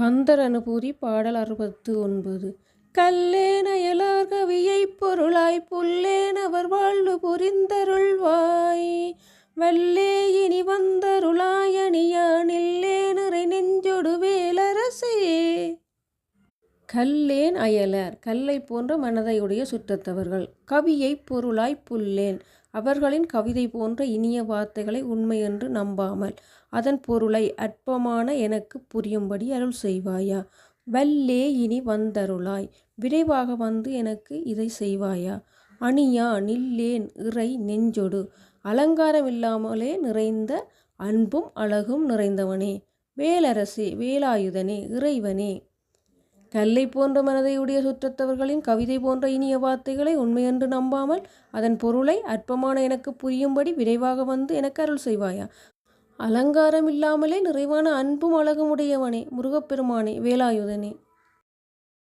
கந்தர் அனுபூதி பாடல் அறுபத்து ஒன்பது. கல்லேன எலார் கவியைப் பொருளாய் புல்லேனவர் வாழ்வு புரிந்தருள்வாய். வல்லே கல்லேன் அயலர் கல்லை போன்ற மனதையுடைய சுற்றத்தவர்கள். கவியை பொருளாய் புல்லேன். அவர்களின் கவிதை போன்ற இனிய வார்த்தைகளை உண்மை என்று நம்பாமல் அதன் பொருளை அற்பமான எனக்கு புரியும்படி அருள் செய்வாயா? வல்லே இனி வந்தருளாய். விரைவாக வந்து எனக்கு இதை செய்வாயா? அணியா நில்லேன் இறை நெஞ்சொடு. அலங்காரம் இல்லாமலே நிறைந்த அன்பும் அழகும் நிறைந்தவனே. வேலரசே வேலாயுதனே இறைவனே. கல்லை போன்ற மனதையுடைய சுற்றத்தவர்களின் கவிதை போன்ற இனிய வார்த்தைகளை உண்மையென்று நம்பாமல் அதன் பொருளை அற்பமான எனக்கு புரியும்படி விரைவாக வந்து எனக்கு அருள் செய்வாயா? அலங்காரம் இல்லாமலே நிறைவான அன்பும் அழகும் உடையவனே முருகப்பெருமானே வேலாயுதனே.